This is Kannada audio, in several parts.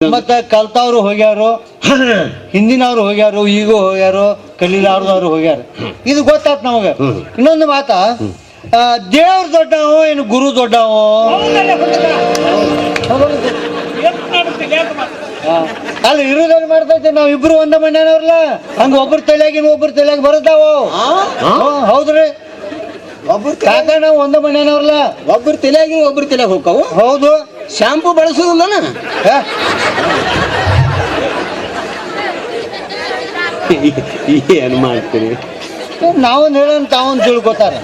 ಮತ್ತ ಕಲ್ತವ್ರು ಹೋಗ್ಯಾರು ಹಿಂದಿನವ್ರು ಹೋಗ್ಯಾರು ಈಗ ಹೋಗ್ಯಾರು ಕಲೀಲಾರ್ದವ್ರು ಹೋಗ್ಯಾರ. ಇದು ಗೊತ್ತಾತ್ ನಮಗ. ಇನ್ನೊಂದು ಮಾತ ದೇವ್ರ ದೊಡ್ಡವ ಏನು ಗುರು ದೊಡ್ಡವ? ಅಲ್ಲಿ ಇರುದಲ್ಲಿ ಮಾಡ್ತೈತೆ ನಾವ್ ಇಬ್ರು ಒಂದ ಮನೆಯವ್ರಲ್ಲ. ಹಂಗ ಒಬ್ರ ತಲೆಯಾಗಿನ ಒಬ್ರ ತಲೆಯಾಗಿ ಬರುತ್ತಾವ? ಹೌದ್ರಿ. ಒಬ್ರು ಕಾಕಣ ಒಂದ ಮನೆಯವ್ರಲ್ಲ. ಒಬ್ರು ತಲೆಯಾಗಿ ಒಬ್ರು ತಲೆಯಾಗ ಹೋಗ್ತಾವು ಹೌದು. ಶಾಂಪು ಬಳಸೋದಿಲ್ಲನ? ಏನು ಮಾಡ್ತೀರಿ? ನಾವೊಂದು ಹೇಳೋಣ ತಾವೊಂದು ತಿಳ್ಕೊತಾರ.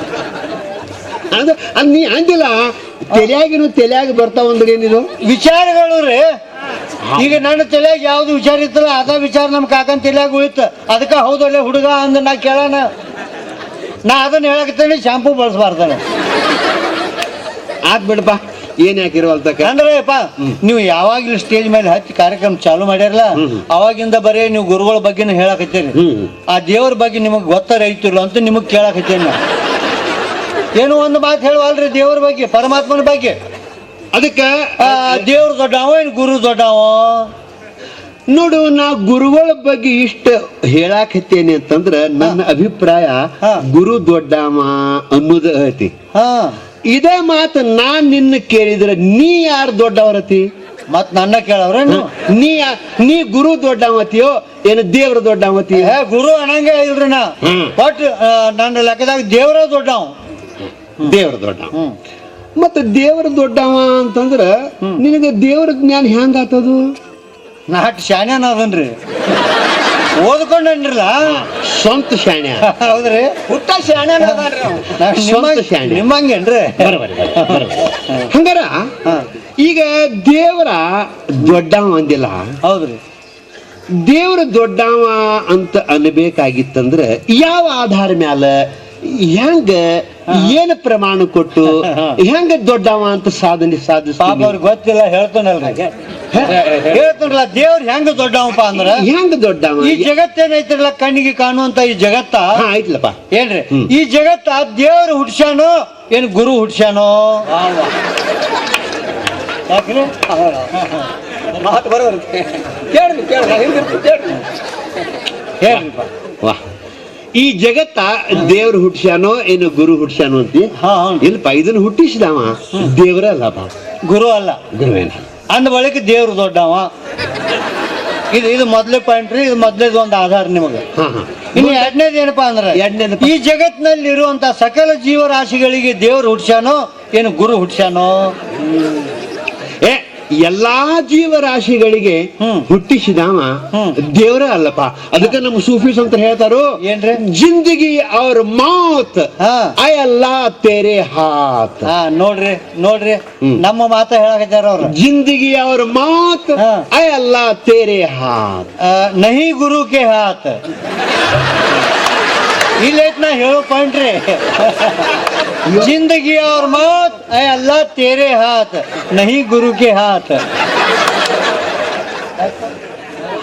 ಅದು ಅದು ನೀ ಅಂದಿಲ್ಲ. ತಲೆಯಾಗಿನೂ ತಲೆಯಾಗಿ ಬರ್ತಾವ ಅಂದ್ರೆ ಏನಿದು ವಿಚಾರಗಳು ರೀ. ಈಗ ನನ್ನ ತಲೆಯಾಗ ಯಾವ್ದು ವಿಚಾರ ಇತ್ತಲ್ಲ ಅದ ವಿಚಾರ ನಮ್ ಕಾಕನ್ ತಲೆಯಾಗ ಉಳಿತು. ಅದಕ್ಕ ಹೌದಲ್ಲೇ ಹುಡುಗ ಅಂದ ನಾ ಕೇಳೋಣ. ನಾ ಅದನ್ನ ಹೇಳಕತ್ತೇನೆ ಶಾಂಪೂ ಬಳಸಬಾರ್ದಾನೆ. ಆತ್ ಬಿಡಪ್ಪ. ಏನ್ ಯಾಕಿರುವಲ್ತಕ್ಕ ಅಂದ್ರೆ ಅಪ್ಪ ನೀವು ಯಾವಾಗ್ಲೂ ಸ್ಟೇಜ್ ಮೇಲೆ ಹಚ್ಚಿ ಕಾರ್ಯಕ್ರಮ ಚಾಲು ಮಾಡ್ಯಾರಲ್ಲ ಅವಾಗಿಂದ ಬರೀ ನೀವು ಗುರುಗಳ ಬಗ್ಗೆನೂ ಹೇಳಕತ್ತೀರಿ ಆ ದೇವ್ರ ಬಗ್ಗೆ ನಿಮಗೆ ಗೊತ್ತಾರ ಐತಿಲ್ಲ ಅಂತ ನಿಮಗೆ ಕೇಳಕತ್ತೇನೆ ನಾ ಏನು ಒಂದು ಮಾತು ಹೇಳುವಲ್ರಿ ದೇವ್ರ ಬಗ್ಗೆ ಪರಮಾತ್ಮನ ಬಗ್ಗೆ. ಅದಕ್ಕೆ ದೇವ್ರ ದೊಡ್ಡವ ಏನು ಗುರು ದೊಡ್ಡವ? ನೋಡು ನಾ ಗುರುಗಳ ಬಗ್ಗೆ ಇಷ್ಟ ಹೇಳಾಕತ್ತೇನೆ ಅಂತಂದ್ರ ನನ್ನ ಅಭಿಪ್ರಾಯ. ಗುರು ದೊಡ್ಡಮ್ಮ ಅನ್ನೋದ ಐತಿ ಹಾ. ಇದೇ ಮಾತು ನಾ ನಿನ್ನ ಕೇಳಿದ್ರೆ ನೀ ಯಾರು ದೊಡ್ಡವರತಿ ಮತ್ ನನ್ನ ಕೇಳವ್ರ ನೀ ನೀ ಗುರು ದೊಡ್ಡವತಿಯೋ ಏನು ದೇವ್ರ ದೊಡ್ಡವತಿ ಗುರು ಅನ್ನಂಗೆ ಇಲ್ರಿ ನಾ. ಬಟ್ ನನ್ನ ಲೆಕ್ಕದಾಗ ದೇವ್ರ ದೊಡ್ಡವ. ದೇವ್ರ ದೊಡ್ಡ ಮತ್ತೆ ದೇವ್ರ ದೊಡ್ಡವ ಅಂತಂದ್ರ ನಿನಗೆ ದೇವ್ರ ಜ್ಞಾನ ಹೆಂಗ ನಾಟ್ ಶಾಣ್ಯನ ಅದನ್ರಿ. ಓದ್ಕೊಂಡನ್ರಲ್ಲ? ಸ್ವಂತ ಶಾಣ್ಯ. ಹೌದ್ರಿ. ಹುಟ್ಟ ಶಾಣ್ಯನ ಸ್ವಂತ. ನಿಮ್ಮಂಗೇನ್ರಿ? ಹಂಗಾರ? ಈಗ ದೇವರ ದೊಡ್ಡವ ಅಂದಿಲ್ಲ. ಹೌದ್ರಿ. ದೇವ್ರ ದೊಡ್ಡವ ಅಂತ ಅನ್ಬೇಕಾಗಿತ್ತಂದ್ರೆ ಯಾವ ಆಧಾರ ಮ್ಯಾಲ ಹೆಂಗ ಏನ್ ಪ್ರಮಾಣ ಕೊಟ್ಟು ಹೆಂಗ ದೊಡ್ಡವ ಅಂತ ಸಾಧನೆ ಪಾಪ ಸಾಧಿಸ್ತಾನ ಅವ್ರಿಗೆ ಗೊತ್ತಿಲ್ಲ ಹೇಳ್ತಾನಲ್ರಿ. ಹೇಳ್ತಾನಲ್ಲ ದೇವ್ರ ಹೆಂಗ ದೊಡ್ಡವಪ್ಪ ಅಂದ್ರ? ಹೆಂಗ ದೊಡ್ಡವ? ಈ ಜಗತ್ತೇನೈತಿರಲ್ಲ ಕಣ್ಣಿಗೆ ಕಾಣುವಂತ ಈ ಜಗತ್ತ? ಐತ್ಲಪ್ಪ. ಏನ್ರಿ. ಈ ಜಗತ್ತ ದೇವ್ರ ಹುಡ್ಸ್ಯಾನೋ ಏನ್ ಗುರು ಹುಡ್ಸ್ಯಾನೋ ಯಾಕ್ರಿ? ಮಾತು ಬರೋರು ಕೇಳ್ರಿ ಕೇಳ್ರಿ. ಹೇಳ್ರಿಪ್ಪ. ವಾ. ಈ ಜಗತ್ತ ದೇವ್ರ ಹುಟ್ಟಿಸ್ಯಾನೋ ಏನು ಗುರು ಹುಟ್ಟಿಸ್ಯಾನೋ ಅಂತಿ ಇಲ್ಲಿ ಪೈದನ್ ಇದನ್ನ ಹುಟ್ಟಿಸಿದವ. ದೇವ್ರ ಅಲ್ಲಪ್ಪ ಗುರು ಅಲ್ಲ. ಗುರುವೇನ ಅಂದ ಬಳಿಕ ದೇವ್ರು ದೊಡ್ಡವ. ಇದು ಇದು ಮೊದಲೇ ಪಾಯಿಂಟ್ ರೀ ಇದು ಮೊದಲೇದು ಒಂದು ಆಧಾರ ನಿಮಗೆ. ಇನ್ನು ಎರಡನೇದು ಏನಪ್ಪಾ ಅಂದ್ರೆ ಎರಡನೇದು ಈ ಜಗತ್ತಿನಲ್ಲಿ ಇರುವಂತ ಸಕಲ ಜೀವರಾಶಿಗಳಿಗೆ ದೇವ್ರು ಹುಟ್ಸ್ಯಾನೋ ಏನು ಗುರು ಹುಡ್ಸ್ಯಾನೋ ಏ ಎಲ್ಲಾ ಜೀವರಾಶಿಗಳಿಗೆ ಹುಟ್ಟಿಸಿದಾಮ ದೇವರ ಅಲ್ಲಪ್ಪ. ಅದಕ್ಕೆ ನಮ್ಮ ಸೂಫೀಸ್ ಅಂತ ಹೇಳ್ತಾರೋ ಏನ್ರಿ? ಜಿಂದಗಿ ಅವ್ರ ಮಾತ್ ಅಲ್ಲ ತೇರೆ ಹಾತ್. ಹಾ ನೋಡ್ರಿ ನೋಡ್ರಿ. ನಮ್ಮ ಮಾತ ಹೇಳಕತ್ತಾರ ಅವ್ರ. ಜಿಂದಗಿ ಅವ್ರ ಮಾತ್ ಅಲ್ಲ ತೇರೆ ಹಾತ್. ನಹಿ ಗುರು ಕೆ ಹಾತ್. ಇಲ್ಲೈತ್ ನಾ ಹೇಳೋ ಪಾಯಿಂಟ್ ರೀ. ಜಿಂದಗಿ ಅವ್ರ ಮಾತ್ ಐ ಅಲ್ಲ ತೇರೆ ಹಾತ್ ನಹಿ ಗುರು ಕೆ ಹಾತ್.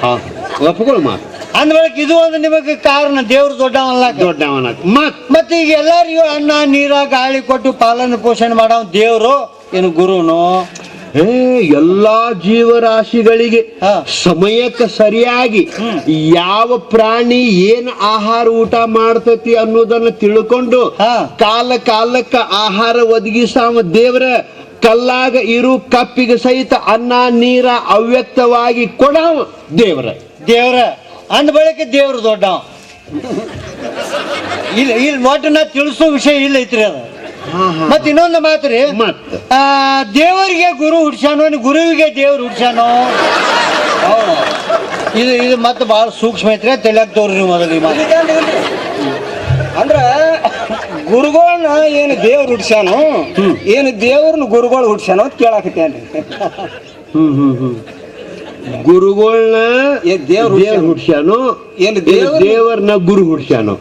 ಹಾ ಒಪ್ಕೊಳ್ಳು ಮಾತ್. ಅಂದ್ಬಳಕ್ ಇದು ಒಂದು ನಿಮಗೆ ಕಾರಣ ದೇವ್ರು ದೊಡ್ಡವಲ್ಲ ದೊಡ್ಡವನ ಮತ್. ಮತ್ತೆ ಈಗ ಎಲ್ಲರಿಗೂ ಅನ್ನ ನೀರ ಗಾಳಿ ಕೊಟ್ಟು ಪಾಲನೆ ಪೋಷಣೆ ಮಾಡೋ ದೇವ್ರು ಏನು ಗುರುನು? ಎಲ್ಲಾ ಜೀವರಾಶಿಗಳಿಗೆ. ಸಮಯಕ್ಕೆ ಸರಿಯಾಗಿ ಯಾವ ಪ್ರಾಣಿ ಏನ್ ಆಹಾರ ಊಟ ಮಾಡ್ತತಿ ಅನ್ನೋದನ್ನ ತಿಳ್ಕೊಂಡು. ಕಾಲ ಕಾಲಕ್ಕ ಆಹಾರ ಒದಗಿಸಾವ ದೇವ್ರ ಕಲ್ಲಾಗ ಇರು ಕಪ್ಪಿಗೆ ಸಹಿತ ಅನ್ನ ನೀರ ಅವ್ಯಕ್ತವಾಗಿ ಕೊಡವ ದೇವರ. ದೇವ್ರ. ಅಂದ ಬಳಿಕ ದೇವ್ರ ದೊಡ್ಡ ಇಲ್ಲಿ ಇಲ್ಲಿ ಒಟ್ಟು ನಾ ತಿಳಿಸೋ ವಿಷಯ ಇಲ್ಲ ಐತ್ರಿ ಅದು. ಮತ್ ಇನ್ನೊಂದು ಮಾತು ರೀ. ಆ, ದೇವರಿಗೆ ಗುರು ಹುಡ್ಸ್ಯಾನೋ ಇನ್ನು ಗುರುವಿಗೆ ದೇವ್ರು ಹುಡ್ಸ್ಯಾನೋ? ಇದು ಇದು ಮತ್ತೆ ಬಹಳ ಸೂಕ್ಷ್ಮ ಐತ್ರಿ ತಲೆಯಾಗ ತೋರಿ ನೀವು ಮೊದಲು ಈ ಮಾತು. ಅಂದ್ರ ಗುರುಗಳನ್ನ ಏನು ದೇವ್ರು ಹುಡ್ಸ್ಯಾನು ಏನು ದೇವ್ರನ್ನ ಗುರುಗಳು ಹುಡ್ಸ್ಯಾನೋ ಅಂತ ಕೇಳಾಕತ್ತೇನ್ರಿ ಹ್ಮ್ ಹ್ಮ್ ಹ್ಮ್. ಗುರುಗಳನ್ನ ದೇವ್ರು ದೇವ್ರ ಹುಡ್ಸ್ಯಾನು? ಏನು ದೇವ್ರ ದೇವ್ರು- ದೇವರನ್ನ ಗುರು ಹುಡ್ಸ್ಯಾನು?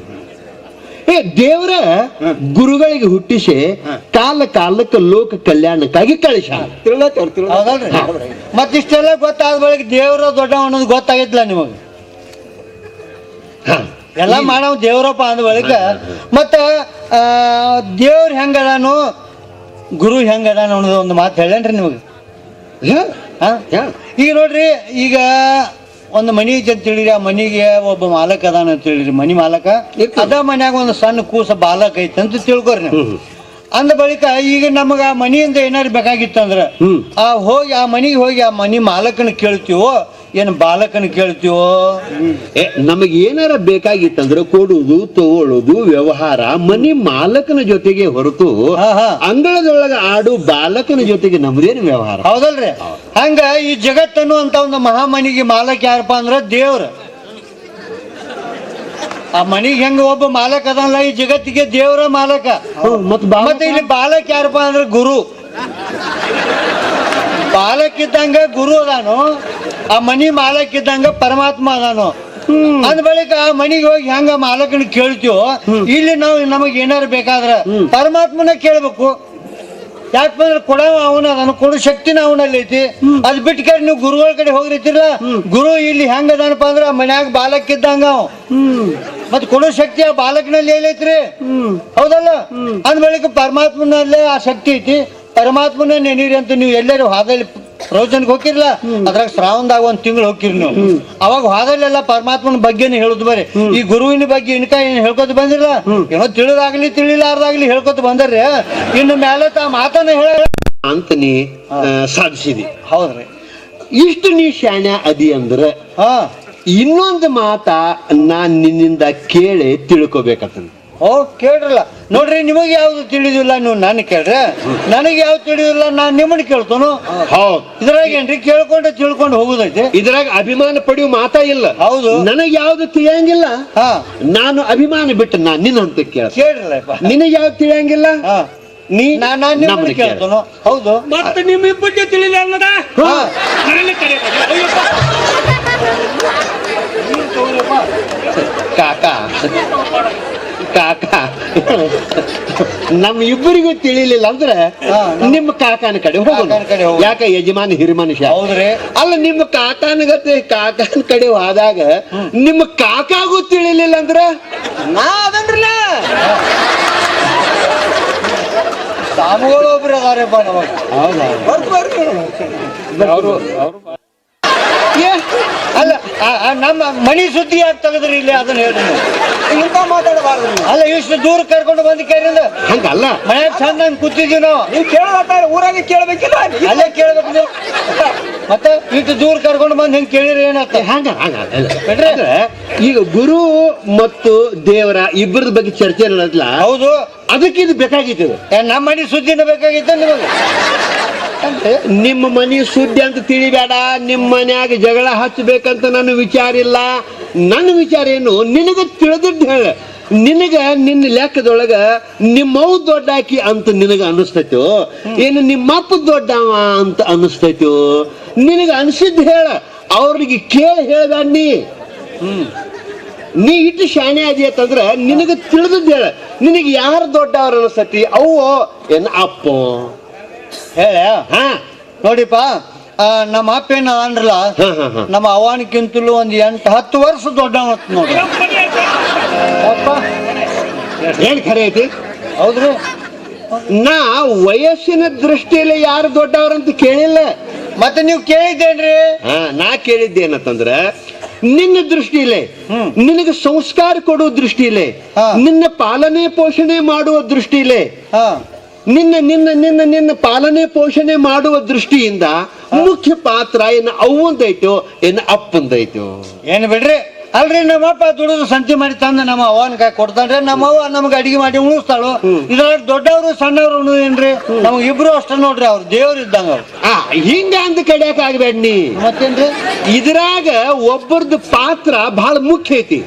ಏ ದೇವ್ರ ಗುರುಗಳಿಗೆ ಹುಟ್ಟಿಸಿ ಕಾಲ ಕಾಲಕ್ಕೆ ಲೋಕ ಕಲ್ಯಾಣಕ್ಕಾಗಿ ಕಳಿಸ ಮತ್ತಿಷ್ಟೆಲ್ಲ ಗೊತ್ತಾದ ಬಳಿಕ ದೇವ್ರ ದೊಡ್ಡ ಅನ್ನೋದು ಗೊತ್ತಾಗಿದ್ಲ ನಿಮಗೆ. ಎಲ್ಲ ಮಾಡವ್ ದೇವ್ರಪ್ಪ ಅಂದ ಬಳಿಕ ಮತ್ತ ದೇವ್ರ ಹೆಂಗಡಾನು ಗುರು ಹೆಂಗದಾನು ಅನ್ನೋದು ಒಂದು ಮಾತು ಹೇಳೇನ್ರಿ ನಿಮಗೆ. ಈಗ ನೋಡ್ರಿ ಈಗ ಒಂದು ಮನಿ ಐತಿ ಅಂತ ಹೇಳಿರಿ ಆ ಮನಿಗೆ ಒಬ್ಬ ಮಾಲಕ ಅದಾನ ಅಂತ ಹೇಳಿರಿ ಮನಿ ಮಾಲಕ. ಅದ ಮನ್ಯಾಗ ಒಂದು ಸಣ್ಣ ಕೂಸ ಬಾಲಕ ಐತಿ ಅಂತ ತಿಳ್ಕೊರಿ ನೀವು. ಅಂದ ಬಳಿಕ ಈಗ ನಮಗ ಆ ಮನಿಯಿಂದ ಏನಾರು ಬೇಕಾಗಿತ್ತಂದ್ರ. ಆ ಹೋಗಿ ಆ ಮನಿಗೆ ಹೋಗಿ ಆ ಮನಿ ಮಾಲಕನ ಕೇಳ್ತೀವೋ ಏನು ಬಾಲಕನ ಕೇಳ್ತೀವೋ? ಏ ನಮಗೆ ಏನಾರ ಬೇಕಾಗಿತ್ತಂದ್ರೆ ಕೊಡುವುದು ತಗೊಳ್ಳೋದು ವ್ಯವಹಾರ ಮನಿ ಮಾಲಕನ ಜೊತೆಗೆ ಹೊರತು. ಅಂಗಳದೊಳಗ ಆಡು ಬಾಲಕನ ಜೊತೆಗೆ ನಮ್ದೇನು ವ್ಯವಹಾರ? ಹೌದಲ್ರಿ. ಹಂಗ ಈ ಜಗತ್ತನ್ನು ಅಂತ ಒಂದು ಮಹಾಮನಿಗೆ ಮಾಲಕ ಯಾರಪ್ಪ ಅಂದ್ರ ದೇವ್ರ. ಆ ಮನಿಗೆ ಹೆಂಗ ಒಬ್ಬ ಮಾಲಕ ಅದಲ್ಲ ಈ ಜಗತ್ತಿಗೆ ದೇವ್ರ ಮಾಲಕ? ಮತ್ತೆ ಇಲ್ಲಿ ಬಾಲಕ ಯಾರಪ್ಪ ಅಂದ್ರೆ ಗುರು. ಬಾಲಕ್ ಇದ್ದಂಗ ಗುರು ಅದಾನು ಆ ಮನಿ ಮಾಲಕ್ಕಿದ್ದಂಗ ಪರಮಾತ್ಮ ಅದಾನು. ಅಂದ ಬಳಿಕ ಆ ಮನಿಗೆ ಹೋಗಿ ಹೆಂಗ ಮಾಲಕನ ಕೇಳ್ತೀವೋ ಇಲ್ಲಿ ನಾವು ನಮಗ್ ಏನಾರು ಬೇಕಾದ್ರ ಪರಮಾತ್ಮನ ಕೇಳ್ಬೇಕು. ಯಾಕಂದ್ರೆ ಕೊಡವ ಅವನ ಅದನ್ನು ಕೊಡೋ ಶಕ್ತಿನ ಅವನಲ್ಲಿ ಐತಿ ಅದ್ ಬಿಟ್ಟು ಕಡೆ ನೀವು ಗುರುಗಳ ಕಡೆ ಹೋಗಿರ್ತೀರ? ಗುರು ಇಲ್ಲಿ ಹೆಂಗ ಅದಾನಪ್ಪ ಅಂದ್ರ ಆ ಮನ್ಯಾಗ ಬಾಲಕ್ಕಿದ್ದಂಗ ಅವ. ಮತ್ ಕೊಡೋ ಶಕ್ತಿ ಆ ಬಾಲಕನಲ್ಲಿ ಏನೈತ್ರಿ ಹೌದಲ್ಲ? ಅಂದ ಬಳಿಕ ಪರಮಾತ್ಮನಲ್ಲೇ ಆ ಶಕ್ತಿ ಐತಿ. ಪರಮಾತ್ಮನ ನೆನೀರಿ ಅಂತ ನೀವು ಎಲ್ಲರೂ ಹಾದಲ್ಲಿ ಪ್ರವಚನಕ್ಕೆ ಹೋಗಿರ್ಲ ಅದ್ರಾಗ ಶ್ರಾವಣದಾಗ ಒಂದ್ ತಿಂಗಳು ಹೋಗಿರಿ ನೀವು. ಅವಾಗ ಹಾದಲ್ಲೆಲ್ಲ ಪರಮಾತ್ಮನ ಬಗ್ಗೆನೇ ಹೇಳುದು ಬರೀ. ಈ ಗುರುವಿನ ಬಗ್ಗೆ ಇನ್ಕ ಏನ್ ಹೇಳ್ಕೊತ ಬಂದಿರಲ್ಲ ಏನೋ ತಿಳಿದಾಗ್ಲಿ ತಿಳಿಲಾರ್ದಾಗ್ಲಿ ಹೇಳ್ಕೊತ ಬಂದರ್ರಿ. ಇನ್ನು ಮೇಲೆ ತಾ ಮಾತನ್ನ ಹೇಳ ಅಂತ ನೀ ಸಾಧಿಸಿದಿ. ಹೌದ್ರಿ. ಇಷ್ಟು ನೀ ಶಾಣ್ಯ ಅದಿ ಅಂದ್ರ ಹಾ. ಇನ್ನೊಂದು ಮಾತ ನಾನ್ ನಿನ್ನಿಂದ ಕೇಳಿ ತಿಳ್ಕೊಬೇಕಂತ ಓ ಕೇಳ್ರಲ್ಲ. ನೋಡ್ರಿ ನಿಮಗೆ ಯಾವ್ದು ತಿಳಿದಿಲ್ಲ ನೀವು ನಾನು ಕೇಳ್ರಿ. ನನಗೆ ಯಾವ್ದು ತಿಳಿದಿಲ್ಲ ನಾನು ನಿಮ್ಮನ್ನ ಕೇಳ್ತಾನು. ಹೌದ್. ಇದ್ರಾಗ ಏನ್ರಿ? ಕೇಳ್ಕೊಂಡು ತಿಳ್ಕೊಂಡು ಹೋಗುದೈತಿ. ಇದ್ರಾಗ ಅಭಿಮಾನ ಪಡೆಯುವ ಮಾತಾ ಇಲ್ಲ. ಹೌದು. ನನಗೆ ಯಾವ್ದು ತಿಳಿಯಂಗಿಲ್ಲ. ಹಾ. ನಾನು ಅಭಿಮಾನ ಬಿಟ್ಟು ನಾನು ನಿನ್ನ ಅಂತ ಕೇಳ ಕೇಳ್ರಲ್ಲಪ್ಪ ನಿನಗೆ ಯಾವ್ದು ತಿಳಿಯಂಗಿಲ್ಲ? ಹಾ. ನೀ ನಾ ನಾನ್ ನಿಮ್ಮನ್ನ ನಮ್ಮನ್ನ ಕೇಳ್ತಾನು. ಹೌದು. ಮತ್ತೆ ನಿಮ್ಮಿಬ್ಬರಿಗೆ ತಿಳಿದ. ಕಾಕ. ಕಾಕ. ನಮ್ಮ ಇಬ್ಬರಿಗೂ ತಿಳಿಲಿಲ್ಲ ಅಂದ್ರೆ ನಿಮ್ ನಮ್- ನಿಮ್ಮ ಕಾಕನ ಕಡೆ ಹೋಗೋಣ. ಯಾಕ ಯಜಮಾನ ಹಿರಿ ಮನುಷ್ಯ ಅಲ್ಲ ನಿಮ್ಮ ಕಾಕನ ಗತಿ ಕಾಕನ ಕಡೆ ಹೋದಾಗ ನಿಮ್ಮ ಕಾಕಾಗೂ ತಿಳಿಲಿಲ್ಲ ಅಂದ್ರ? ನಾ ಒಬ್ರು ಅದಾರಪ್ಪ ನಮಗ್. ಏ, ಅಲ್ಲ ನಮ್ಮ ಮಣಿ ಸುದ್ದಿ ಯಾಕೆ ತೆಗೆದ್ರಿ ಇಲ್ಲಿ? ಅದನ್ನ ಹೇಳ್ರಿ ಮಾತಾಡಬಾರ್ದು ಅಲ್ಲ ಇಷ್ಟು ದೂರ ಕರ್ಕೊಂಡು ಬಂದ ಕೇರಿಂದ ಹಂಗಲ್ಲ. ಮನ್ಯಾಗ ಚಂದ ಕೂತಿದ್ವಿ ನಾವು. ನೀವು ಕೇಳೋದಾಟ ಊರಾಗ ಕೇಳ್ಬೇಕಿಲ್ಲ ಅಲ್ಲೇ ಕೇಳ್ಬೇಕು ನೀವು. ಮತ್ತೆ ಇಷ್ಟು ದೂರ ಕರ್ಕೊಂಡು ಬಂದ್ ಹೆಂಗ್ ಕೇಳಿರಿ ಏನತ್ತ ಹಂಗ. ಈಗ ಗುರು ಮತ್ತು ದೇವರ ಇಬ್ಬರದ ಬಗ್ಗೆ ಚರ್ಚೆ ನಡೆದ್ಲ ಹೌದು. ಅದಕ್ಕೆ ಇದು ಬೇಕಾಗಿತ್ತು ನಮ್ಮ ಮನೆ ಸುದ್ದಿನ ಬೇಕಾಗಿತ್ತು ನಿಮಗೆ? ನಿಮ್ಮ ಮನೆ ಸುದ್ದಿ ಅಂತ ತಿಳಿಬೇಡ ನಿಮ್ಮ ಮನ್ಯಾಗ ಜಗಳ ಹಚ್ಚಬೇಕಂತ ನನ್ನ ವಿಚಾರ ಇಲ್ಲ. ನನ್ನ ವಿಚಾರ ಏನು? ನಿನಗೆ ತಿಳಿದಿದ್ದು ಹೇಳ. ನಿನಗ ನಿನ್ನ ಲೆಕ್ಕದೊಳಗ ನಿಮ್ಮವ್ ದೊಡ್ಡಾಕಿ ಅಂತ ನಿನಗ ಅನಿಸ್ತೈತೋ? ಏನು ನಿಮ್ಮಪ್ಪ ದೊಡ್ಡವ ಅಂತ ಅನಿಸ್ತೈತೋ? ನಿನಗ ಅನಿಸಿದ್ದು ಹೇಳ. ಅವ್ರಿಗೆ ಕೇಳಿ ಹೇಳ್ದ ನೀ. ನೀ ಇಟ್ಟು ಶಾಣೆ ಅಂತಂದ್ರ ನಿನಗ ತಿಳಿದದ್ದು ಹೇಳ. ನಿನಗೆ ಯಾರು ದೊಡ್ಡವ್ರ ಅನಿಸ್ತತಿ? ಅವು ಏನ್ ಅಪ್ಪ? ಹೇಳ. ಹಾ. ನೋಡಿಪ್ಪ. ನಮ್ಮ ಅಪ್ಪ ಏನ ಅಂದ್ರಲ್ಲ ಹಾ ನಮ್ಮ ಅವನಿಗಿಂತಲೂ ಒಂದ್ ಎಂಟು ಹತ್ತು ವರ್ಷ ದೊಡ್ಡ ನೋಡಿ. ಅಪ್ಪ. ಏನ್ ಖರೆ ಐತಿ ಹೌದ್ರಿ. ನಾ ವಯಸ್ಸಿನ ದೃಷ್ಟಿಯಲ್ಲಿ ಯಾರು ದೊಡ್ಡವ್ರಂತ ಕೇಳಿಲ್ಲ. ಮತ್ತೆ ನೀವು ಕೇಳಿದ್ದೇನ್ರಿ? ಹಾ ನಾ ಕೇಳಿದ್ದೇನಂತಂದ್ರ ನಿನ್ನ ದೃಷ್ಟಿಲೇ. ನಿನಗೆ ಸಂಸ್ಕಾರ ಕೊಡುವ ದೃಷ್ಟಿಲೇ. ನಿನ್ನ ಪಾಲನೆ ಪೋಷಣೆ ಮಾಡುವ ದೃಷ್ಟಿಲೇ ಹಾ. ನಿನ್ನ ನಿನ್ನ ನಿನ್ನ ನಿನ್ನ ಪಾಲನೆ ಪೋಷಣೆ ಮಾಡುವ ದೃಷ್ಟಿಯಿಂದ ಮುಖ್ಯ ಪಾತ್ರ ಏನು ಅವಂದೈತೋ ಏನು ಅಪ್ಪಂದೈತೋ. ಏನ್ ಬಿಡ್ರಿ? ಅಲ್ರಿ ನಮ್ಮಪ್ಪ ದುಡಿದು ಸಂತಿ ಮಾಡಿ ತಂದ ನಮ್ಮ ಅವನ ಕೈ ಕೊಡ್ತಾನ್ರಿ. ನಮ್ಮ ಅವ್ವ ನಮ್ಗೆ ಅಡಿಗೆ ಮಾಡಿ ಉಣಿಸ್ತಾಳು. ಇದ್ರಾಗ ದೊಡ್ಡವರು ಸಣ್ಣವ್ರು ಏನ್ರಿ? ನಮ್ಗೆ ಇಬ್ರು ಅಷ್ಟ ನೋಡ್ರಿ ಅವ್ರು. ದೇವ್ರು ಇದ್ದಂಗ ಅವ್ರು. ಆ ಹಿಂಗ ಅಂದ ಕಡಿಯಾಕ ಆಗ್ಬೇಡ ನೀ. ಮತ್ತೇನ್ರಿ? ಇದ್ರಾಗ ಒಬ್ಬರದ್ದು ಪಾತ್ರ ಬಹಳ ಮುಖ್ಯ ಐತಿ.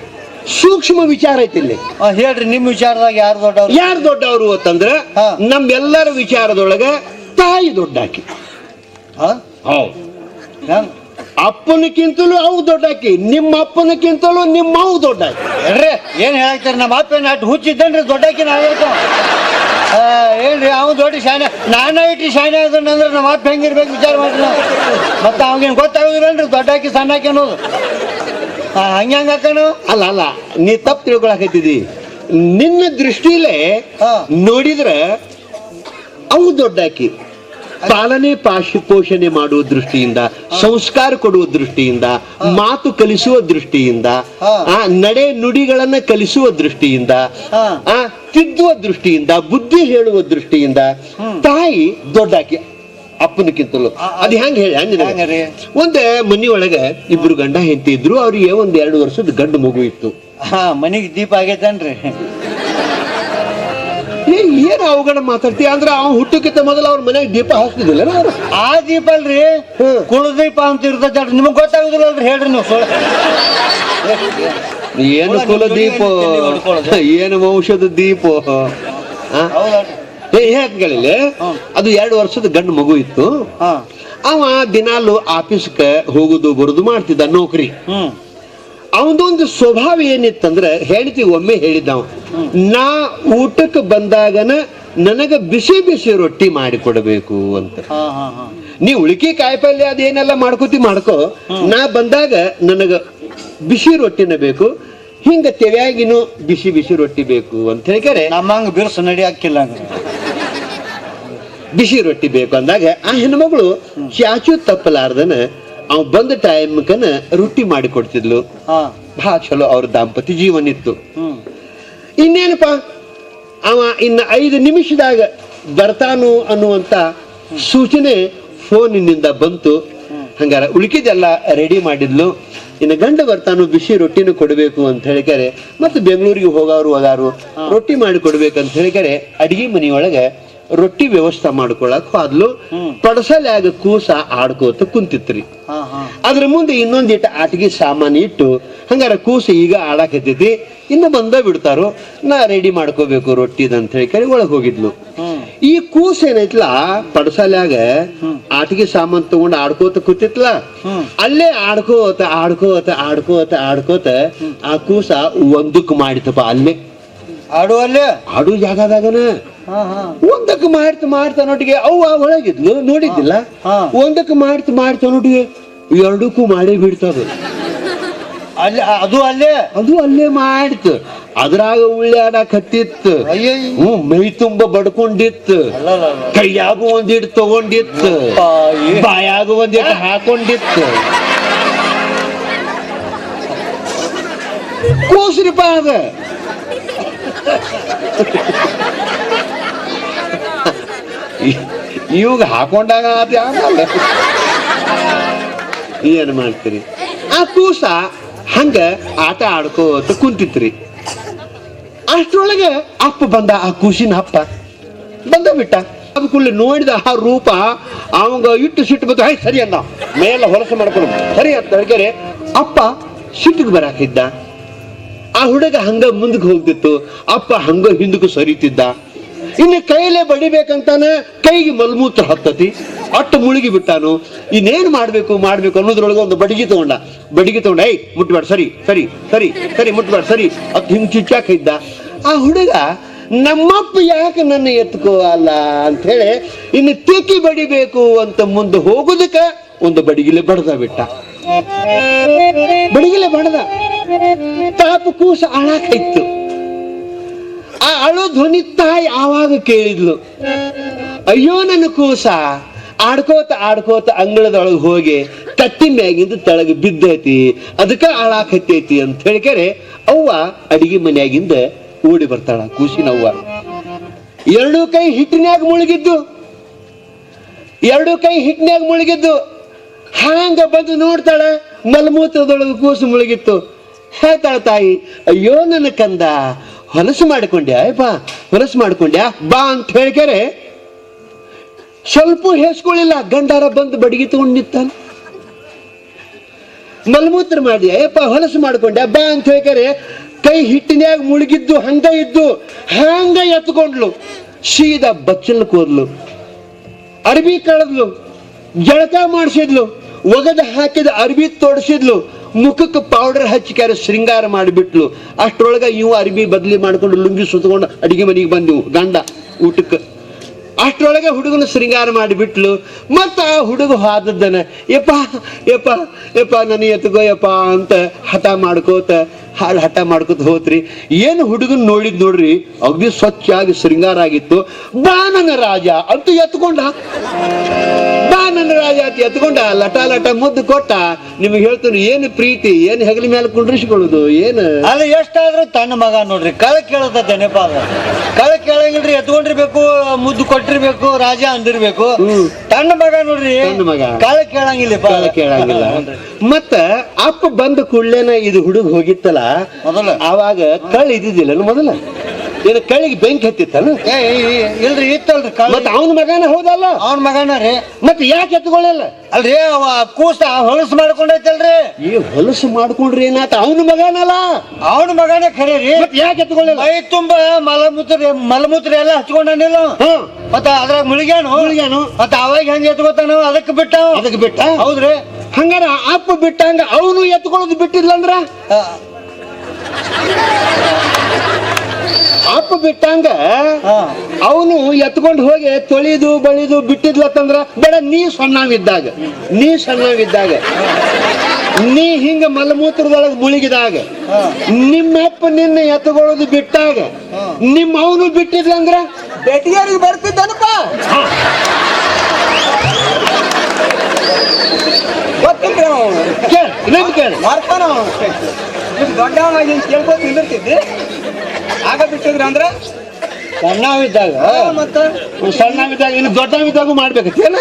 ಸೂಕ್ಷ್ಮ ವಿಚಾರ ಐತಿ ಇಲ್ಲಿ. ಹೇಳ್ರಿ ನಿಮ್ ವಿಚಾರದಾಗ ಯಾರು ದೊಡ್ಡವ್ರು? ಯಾರು ದೊಡ್ಡವರು ಅಂತಂದ್ರ. ನಮ್ಮೆಲ್ಲರ ವಿಚಾರದೊಳಗ ತಾಯಿ ದೊಡ್ಡಾಕಿ. ಹಾ? ಹೆಂಗ್? ಅಪ್ಪನಕ್ಕಿಂತಲೂ ಅವು ದೊಡ್ಡಾಕಿ ನಿಮ್ಮ ಅಪ್ಪನಕ್ಕಿಂತಲೂ ನಿಮ್ಮ ಅವು ದೊಡ್ಡಾಕಿ ಹೇಳ್ರಿ ಏನ್ ಹೇಳ್ತಾರೆ? ನಮ್ಮ ಅಪ್ಪ ಏನ್ ಅಟ್ ಹುಚ್ಚಿದ್ದೇನ್ರಿ ನಾ ಹೇಳ್ತ ಏನ್ರಿ ಅವ್ನು ದೊಡ್ಡ ಶಾನೆ ನಾನ ಇಟ್ಟು ಶಾನೆ ಅದನ್ನಂದ್ರೆ ನಮ್ಮ ಅಪ್ಪ ಹೆಂಗಿರ್ಬೇಕು ವಿಚಾರ ಮಾಡ್ರಿ. ಮತ್ತೆ ಅವಾಗೇನ್ ಗೊತ್ತಾಗುದಿಲ್ಲನ್ರಿ ದೊಡ್ಡಾಕಿ ಸಣ್ಣಾಕಿ ಅನ್ನೋದು. ಹಂಗೆ ಹಂಗೆ ಹಾಕೋಣ ಅಲ್ಲ ಅಲ್ಲ ನೀ ತಪ್ಪು ತಿಳ್ಕೊಳಕತ್ತಿದಿ ನಿನ್ನ ದೃಷ್ಟಿಲೇ ನೋಡಿದ್ರೆ ನೋಡಿದ್ರ ಅವು ದೊಡ್ಡಾಕಿ ಪಾಲನೆ ಪಾಶು ಪೋಷಣೆ ಮಾಡುವ ದೃಷ್ಟಿಯಿಂದ ಸಂಸ್ಕಾರ ಕೊಡುವ ದೃಷ್ಟಿಯಿಂದ ಮಾತು ಕಲಿಸುವ ದೃಷ್ಟಿಯಿಂದ ಆ, ನಡೆ ನುಡಿಗಳನ್ನ ಕಲಿಸುವ ದೃಷ್ಟಿಯಿಂದ ಆ, ತಿದ್ದುವ ದೃಷ್ಟಿಯಿಂದ ಬುದ್ಧಿ ಹೇಳುವ ದೃಷ್ಟಿಯಿಂದ ತಾಯಿ ದೊಡ್ಡಾಕಿ ಅಪ್ಪನಕ್ಕಿಂತಲೂ. ಅದು ಹೆಂಗ್ ಹೇಳಿ? ಒಂದ್ ಮನಿ ಒಳಗೆ ಇಬ್ರು ಗಂಡ ಹೆಂಡತಿ ಇದ್ರು ಅವ್ರಿಗೆ ಒಂದ್ ಎರಡು ವರ್ಷದ ಗಂಡು ಮಗು ಇತ್ತು. ಹಾ ಮನಿಗೆ ದೀಪ ಆಗೈತೇನ್ರಿ ಏ, ಏನು ಅವಗಡ ಮಾತಾಡ್ತೀಯ? ಅಂದ್ರೆ ಅವ್ ಹುಟ್ಟಕ್ಕಿಂತ ಮೊದಲು ಅವ್ರ ಮನೆಗೆ ದೀಪ ಹಾಕ್ತಿದ್ದಿಲ್ಲ ಆ ದೀಪ ಅಲ್ರಿ? ಕುಳದೀಪ ಅಂತ ಇರ್ತೈತೆ ನಿಮಗ್ ಗೊತ್ತಾಗುದಿಲ್ಲ ಅಂದ್ರೆ ಹೇಳ್ರಿ ನೀವು. ಏನು ಕುಲದೀಪ ಕುಲ ದೀಪ? ಏನು ವಂಶದ ದೀಪ? ಹೇಳಿ ಅದು ಎರಡು ವರ್ಷದ ಗಂಡು ಮಗು ಇತ್ತು. ಅವ ದಿನಾಲು ಆಫೀಸ್ಗೆ ಹೋಗುದು ಬರುದು ಮಾಡ್ತಿದ್ದ ನೌಕರಿ. ಅವನದೊಂದು ಸ್ವಭಾವ ಏನಿತ್ತಂದ್ರೆ ಹೆಂಡತಿ ಒಮ್ಮೆ ಹೇಳಿದ್ದವ ನಾ ಊಟಕ್ಕೆ ಬಂದಾಗನ ನನಗ ಬಿಸಿ ಬಿಸಿ ರೊಟ್ಟಿ ಮಾಡಿ ಕೊಡಬೇಕು ಅಂತ. ನೀ ಉಳಿಕೆ ಕಾಯಿಪಲ್ಯ ಅದೇನೆಲ್ಲ ಮಾಡ್ಕೋತಿ ಮಾಡ್ಕೋ. ನಾ ಬಂದಾಗ ನನಗ ಬಿಸಿ ರೊಟ್ಟಿನ ಬೇಕು ಹಿಂಗ ತೆವ್ಯಾಗಿನೂ ಬಿಸಿ ಬಿಸಿ ರೊಟ್ಟಿ ಬೇಕು ಅಂತ ಹೇಳಿಕರೆ ನಮ್ಮಂಗ ಬಿರುಸು ನಡಿ ಹಾಕಿಲ್ಲ ಬಿಸಿ ರೊಟ್ಟಿ ಬೇಕು ಅಂದಾಗ ಆ ಹೆಣ್ಮಗಳು ಚಾಚು ತಪ್ಪಲಾರ್ದನ ಅವ್ ಬಂದ ಟೈಮ್ಕನ ರೊಟ್ಟಿ ಮಾಡಿ ಕೊಡ್ತಿದ್ಲು. ಬಹಳ ಚಲೋ ಅವ್ರ ದಾಂಪತ್ಯ ಜೀವನ ಇತ್ತು. ಇನ್ನೇನಪ್ಪ? ಅವ ಇನ್ನ ಐದು ನಿಮಿಷದಾಗ ಬರ್ತಾನು ಅನ್ನುವಂತ ಸೂಚನೆ ಫೋನಿನಿಂದ ಬಂತು. ಹಂಗಾರ ಉಳಿಕಿದೆಲ್ಲ ರೆಡಿ ಮಾಡಿದ್ಲು. ಇನ್ನು ಗಂಡ ಬರ್ತಾನು ಬಿಸಿ ರೊಟ್ಟಿನೂ ಕೊಡಬೇಕು ಅಂತ ಹೇಳಿಕರೆ ಮತ್ತು ಬೆಂಗಳೂರಿಗೆ ಹೋಗೋರು ಹೋದಾರು ರೊಟ್ಟಿ ಮಾಡಿ ಕೊಡ್ಬೇಕಂತ ಹೇಳಿಕರೆ ಅಡಿಗೆ ಮನೆಯೊಳಗೆ ರೊಟ್ಟಿ ವ್ಯವಸ್ಥೆ ಮಾಡ್ಕೊಳಕ್ ಹೋದ್ಲು. ಪಡಸಲ್ಯಾಗ ಕೂಸ ಆಡ್ಕೋತ ಕುಂತಿತ್ರಿ. ಅದ್ರ ಮುಂದೆ ಇನ್ನೊಂದಿಟ್ಟು ಆಟಿಗೆ ಸಾಮಾನು ಇಟ್ಟು ಹಂಗಾರ ಕೂಸ ಈಗ ಆಡಾಕತ್ತೈತಿ ಇನ್ನು ಬಂದ ಬಿಡ್ತಾರೋ ನಾ ರೆಡಿ ಮಾಡ್ಕೋಬೇಕು ರೊಟ್ಟಿದ ಅಂತ ಹೇಳಿ ಕರೆ ಒಳಗೆ ಹೋಗಿದ್ಲು. ಈ ಕೂಸ ಏನೈತ್ಲ ಪಡಸಲ್ಯಾಗ ಆಟಿಗೆ ಸಾಮಾನು ತಗೊಂಡು ಆಡ್ಕೋತ ಕೂತಿತ್ಲ. ಅಲ್ಲೇ ಆಡ್ಕೋತ ಆಡ್ಕೋತ ಆಡ್ಕೋತ ಆಡ್ಕೋತ ಆ ಕೂಸ ಒಂದಕ್ಕೆ ಮಾಡಿತಪ್ಪ ಅಲ್ಲೇ. ಆಡು ಜಾಗದಾಗನ ಹಾ ಹಾ ಒಂದಕ್ಕೆ ಮಾಡ್ತ ಮಾಡ್ತಾ ನೋಟಿಗೆ ಆ ಒಳಗಿದ್ಲು ನೋಡಿದ್ದಿಲ್ಲ. ಒಂದಕ್ಕೆ ಮಾಡ್ತ ಮಾಡ್ತಾ ನೋಟಿಗೆ ಎರಡಕ್ಕೂ ಮಾಡಿ ಬಿಡ್ತದ. ಅಲ್ಲಿ ಅದು ಅಲ್ಲೇ? ಅದು ಅಲ್ಲೇ ಮಾಡ್ತು. ಅದ್ರಾಗ ಉಳ್ಳಾಡಕ್ ಹತ್ತಿತ್ತು ಅಯ್ಯೋ ಹ್ಞೂ ಮೈ ತುಂಬ ಬಡ್ಕೊಂಡಿತ್ತು. ಕೈಯಾಗ ಒಂದಿಟ್ಟು ತಗೊಂಡಿತ್ತು. ಬಾಯಾಗ ಒಂದಿಟ್ಟು ಹಾಕೊಂಡಿತ್ತು. ಕೂಸ್ರಿಪ್ಪ ಅದ ಇವಾಗ ಹಾಕೊಂಡಾಗ ಅದು ಆಗಲ್ಲ. ಏನು ಮಾಡ್ತೀರಿ? ಆ ಕೂಸ ಹಂಗ ಆಟ ಆಡ್ಕೋತ ಕುಂತಿತ್ರಿ ಅಷ್ಟ್ರೊಳಗೆ ಅಪ್ಪ ಬಂದ ಆ ಕೂಸಿನ ಅಪ್ಪ ಬಂದ ಬಿಟ್ಟ. ಅದು ನೋಡಿದ ಆ ರೂಪ ಅವಂಗ ಇಟ್ಟು ಸಿಟ್ಟು ಬಂತು ಹೈ ಸರಿ ಅಂದ ಮೇಲೆ ಹೊಲಸು ಮಾಡ್ಕೊಂಡು ಸರಿ ಅಂತ ಹೇಳ್ಕರೆ ಅಪ್ಪ ಸಿಟ್ಟಿಗೆ ಬರಾಕಿದ್ದ. ಆ ಹುಡುಗ ಹಂಗ ಮುಂದಕ್ಕೆ ಹೋಗ್ತಿತ್ತು. ಅಪ್ಪ ಹಂಗ ಹಿಂದಕ್ಕೆ ಸರಿತಿದ್ದ. ಇನ್ನು ಕೈಲೇ ಬಡಿಬೇಕಂತಾನೆ ಕೈಗೆ ಮಲ್ಮೂತ್ರ ಹತ್ತತಿ, ಅಟ್ಟು ಮುಳುಗಿ ಬಿಟ್ಟಾನು. ಇನ್ನೇನ್ ಮಾಡಬೇಕು, ಮಾಡ್ಬೇಕು ಅನ್ನೋದ್ರೊಳಗೆ ಒಂದು ಬಡಿಗೆ ತಗೊಂಡ. ಬಡಿಗೆ ತಗೊಂಡ ಐ ಮುಟ್ಬೇಡ, ಸರಿ ಸರಿ ಸರಿ ಸರಿ, ಮುಟ್ಬೇಡ, ಸರಿ. ಅತ್ ಹಿಂಗ್ ಚುಚ್ಚಾಕ ಇದ್ದ. ಆ ಹುಡುಗ, ನಮ್ಮಪ್ಪ ಯಾಕೆ ನನ್ನ ಎತ್ಕೋ ಅಲ್ಲ? ಅಂತ ಹೇಳಿ, ಇನ್ನು ತಿಕ್ಕಿ ಬಡಿಬೇಕು ಅಂತ ಮುಂದೆ ಹೋಗುದಕ್ಕ ಒಂದು ಬಡಿಗಿಲೆ ಬಡದ ಬಿಟ್ಟ. ಬಡಿಗಿಲೆ ಬಡದ. ಪಾಪ ಕೂಸ ಅಳಾಕೈತು ಆ ಅಳು ಧ್ವನಿ ತಾಯಿ ಆವಾಗ ಕೇಳಿದ್ಲು, ಅಯ್ಯೋ, ನನ್ನ ಕೂಸ, ಆಡ್ಕೋತ ಆಡ್ಕೋತ ಅಂಗಳದೊಳಗೆ ಹೋಗಿ ತಟ್ಟಿ ಮ್ಯಾಗಿಂದ ತಳಗ ಬಿದ್ದೈತಿ, ಅದಕ್ಕೆ ಆಳಾಕತ್ತೈತಿ ಅಂತ ಹೇಳಿಕರೆ ಅವ್ವ ಅಡಿಗೆ ಮನೆಯಾಗಿಂದ ಓಡಿ ಬರ್ತಾಳ ಕೂಸಿನ ಅವ್ವ ಎರಡೂ ಕೈ ಹಿಟ್ಟಿನ್ಯಾಗ ಮುಳುಗಿದ್ದು, ಎರಡೂ ಕೈ ಹಿಟ್ಟಿನ್ಯಾಗ ಮುಳುಗಿದ್ದು ಹಾಂಗ ಬಂದು ನೋಡ್ತಾಳ, ಮಲಮೂತ್ರದೊಳಗೆ ಕೂಸು ಮುಳುಗಿತ್ತು. ಹೇಳ್ತಾಳ ತಾಯಿ, ಅಯ್ಯೋ, ನನ್ನ ಕಂದ ಹೊಲಸು ಮಾಡಿಕೊಂಡ್ಯಾ? ಬಾ ಹೊಲಸು ಮಾಡ್ಕೊಂಡ್ಯಾ? ಬಾ ಅಂತ ಹೇಳ್ಕರೆ, ಸ್ವಲ್ಪ ಹೇಸ್ಕೊಳ್ಳಿಲ್ಲ ಗಂಡಾರ ಬಂದು ಬಡಗಿ ತಗೊಂಡು ನಿಂತಾನ. ಮಲಮೂತ್ರ ಮಾಡಿ ಅಯ್ಯಪ್ಪ ಹೊಲಸು ಮಾಡ್ಕೊಂಡ್ಯಾ? ಬಾ ಅಂತ ಹೇಳ್ಕರೆ, ಕೈ ಹಿಟ್ಟಿನ್ಯಾಗ ಮುಳುಗಿದ್ದು, ಹಂಗ ಇದ್ದು, ಹಂಗ ಎತ್ಕೊಂಡ್ಲು. ಸೀದಾ ಬಚ್ಚಲ್ ಕೋದ್ಲು. ಅರ್ಬಿ ಕಳದ್ಲು. ಜಳಕ ಮಾಡಿಸಿದ್ಲು. ಒಗದ ಹಾಕಿದ ಅರ್ಬಿ ತೋಡಿಸಿದ್ಲು. ಮುಖಕ್ಕೆ ಪೌಡರ್ ಹಚ್ಚಿಕಾರ ಶೃಂಗಾರ ಮಾಡಿಬಿಟ್ಲು. ಅಷ್ಟರೊಳಗೆ ಇವು ಅರ್ಬಿ ಬದಲಿ ಮಾಡ್ಕೊಂಡು ಲುಂಗಿ ಸುತ್ತಕೊಂಡು ಅಡಿಗೆ ಮನೆಗೆ ಬಂದೆವು ಗಂಡ ಊಟಕ್ಕೆ. ಅಷ್ಟರೊಳಗೆ ಹುಡುಗನ ಶೃಂಗಾರ ಮಾಡಿಬಿಟ್ಲು. ಮತ್ತ ಆ ಹುಡುಗ ಹಾದದ್ದನ ಯಪ್ಪ ಯಪ್ಪ ಯಪ್ಪ, ನನ್ನ ಎತ್ಕೋ, ಯಪ್ಪ, ಅಂತ ಹಠ ಮಾಡ್ಕೋತ ಹಾಳು ಹಠ ಮಾಡ್ಕೋತ ಹೋತ್ರಿ. ಏನು ಹುಡುಗನ ನೋಡಿದ್ ನೋಡ್ರಿ, ಅಗ್ನಿ ಸ್ವಚ್ಛ ಆಗಿ ಶೃಂಗಾರ ಆಗಿತ್ತು. ಬಾ ನನ್ನ ರಾಜ ಅಂತ ಎತ್ಕೊಂಡ. ನನ್ನ ರಾಜಾತಿ ಎತ್ಕೊಂಡ ಲಟ ಲಟ ಮುದ್ದು ಕೊಟ್ಟ ನಿಮ್ಗೆ ಹೇಳ್ತೀನಿ ಏನು ಪ್ರೀತಿ ಏನು ಹೆಗಲ ಮೇಲೆ ಕುಂಡ್ರಿಸ್ಕೊಳ್ಳೋದು ಏನು? ಅದು ಎಷ್ಟಾದ್ರೂ ತನ್ನ ಮಗ ನೋಡ್ರಿ ಕಳ ಕೇಳದ ನೆನಪ ಅದ ಕಳ ಕೇಳಂಗಿಲ್ರಿ ಎತ್ಕೊಂಡಿರ್ಬೇಕು ಮುದ್ದು ಕೊಟ್ಟಿರ್ಬೇಕು ರಾಜ ಅಂದಿರ್ಬೇಕು. ತನ್ನ ಮಗ ನೋಡ್ರಿ ಮಗ. ಕಳ ಕೇಳಂಗಿಲ್ಲ ಕಳ ಕೇಳಂಗಿಲ್ಲ. ಮತ್ತ ಅಪ್ಪ ಬಂದ ಕೂಡ್ಲೇನ ಇದು ಹುಡುಗ ಹೋಗಿತ್ತಲ್ಲ ಮೊದಲ. ಅವಾಗ ಕಳ್ಳ ಇದ್ದಿದ್ದಿಲ್ಲ ಮೊದಲ? ಏನು ಕೆಳಗೆ ಬೆಂಕಿ ಹತ್ತಿತ್ತಲ್ಲ? ಏ ಇಲ್ರಿ ಇತ್ತಲ್ರಿ ಮತ್ತೆ ಮತ್ತ ಅವನ ಮಗನ ಹೌದಲ್ಲ? ಅವನ ಮಗನ ರೀ. ಮತ್ತೆ ಯಾಕೆ ಎತ್ಕೊಳ್ಳಲ್ಲ? ಅಲ್ರಿ ಅವ ಕೂಸ ಹೊಲಸು ಮಾಡ್ಕೊಂಡೈತಲ್ರಿ. ಈ ಹೊಲಸು ಮಾಡ್ಕೊಂಡ್ರಿ ಏನಾತ? ಅವನ ಮಗನಲ್ಲ? ಅವನ ಮಗನೇ ಖರೆ ರೀ. ಮತ್ತೆ ಯಾಕೆ ಎತ್ಕೊಳ್ಳಲ್ಲ? ಮೈ ತುಂಬ ಮಲಮೂತ್ರ ಮಲಮೂತ್ರ ಎಲ್ಲ ಹಚ್ಕೊಂಡನಿಲ್ಲ ಹಾ. ಮತ್ತ ಅದ್ರಾಗ ಮುಳುಗ್ಯಾನು. ಮುಳುಗ್ಯಾನು. ಮತ್ತೆ ಅವಾಗ ಹೆಂಗ್ ಎತ್ಕೋತಾನ ಅದಕ್ಕೆ ಬಿಟ್ಟ. ಅದಕ್ಕೆ ಬಿಟ್ಟ? ಹೌದ್ರಿ. ಹಂಗಾರ ಅಪ್ಪ ಬಿಟ್ಟಂಗ ಅವನು ಎತ್ಕೊಳ್ಳೋದು ಬಿಟ್ಟಿಲ್ಲ ಅಂದ್ರ ಅಪ್ಪ ಬಿಟ್ಟಂಗ ಅವನು ಎತ್ಕೊಂಡು ಹೋಗಿ ತೊಳಿದು ಬಳಿದು ಬಿಟ್ಟಿದ್ಲತ್ತಂದ್ರ ಬೇಡ ನೀ ಸಣ್ಣವಿದ್ದಾಗ ನೀ ಸಣ್ಣವಿದ್ದಾಗ ನೀ ಹಿಂಗ ಮಲಮೂತ್ರದೊಳಗೆ ಮುಳುಗಿದಾಗ ನಿಮ್ಮಪ್ಪ ನಿನ್ನ ಎತ್ಕೊಳ್ಳೋದು ಬಿಟ್ಟಾಗ ನಿಮ್ಮ ಅವನು ಬಿಟ್ಟಿದ್ಲಂದ್ರ ಬೆಟ್ಟಿಗೆರಿಗೆ ಬರ್ತಿದ್ದನಪ್ಪ. ಕೇಳ ಕೇಳ. ದೊಡ್ಡವನಾಗಿ ಕೇಳ್ಕೊತ ನಿಂದಿರ್ತಿದ್ದಿ? ಆಗ ಬಿಟ್ಟಿದ್ರ ಅಂದ್ರ ಸಣ್ಣವಿದ್ದಾಗ ಇದ್ದಾಗ ಮತ್ತ? ಸಣ್ಣವಿದ್ದಾಗ ಇನ್ನು ದೊಡ್ಡವಿದ್ದಾಗೂ ಮಾಡ್ಬೇಕತ್ತೇನ